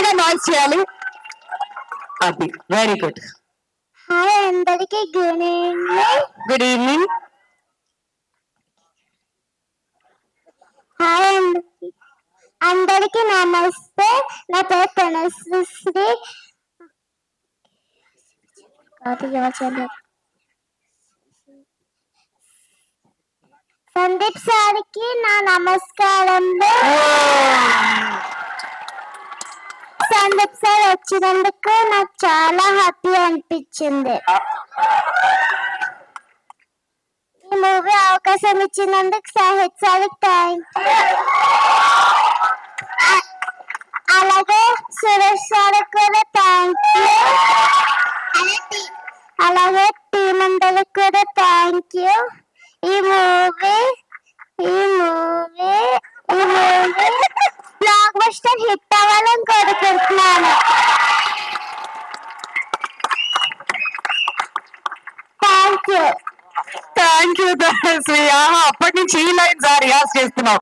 గట్టిగా నాయిస్ చేయాలి. అది వెరీ గుడ్ హాయ్ అందరికి good evening good evening hi అందరికి నమస్తే. నా పేరు తనశ్రీ. సందీప్ సార్కి నా నమస్కారంలో సందీప్ సార్ వచ్చినందుకు నాకు చాలా హ్యాపీ అనిపించింది. ఈ మూవీ అవకాశం ఇచ్చినందుకు సాహిత్ సార్కి థ్యాంక్ అలాగే సురేష్ సార్ కూడా థ్యాంక్ యూ అలాగే టీం అందరికి కూడా థ్యాంక్ యూ ఈ మూవీ ఈ మూవీ ఈ మూవీ బ్లాక్ బస్టర్ హిట్ అవ్వాలని కోరుకుంటున్నాను థ్యాంక్ యూ అప్పటి నుంచి ఈ లైన్ సార్ రియాజ్ చేస్తున్నావు.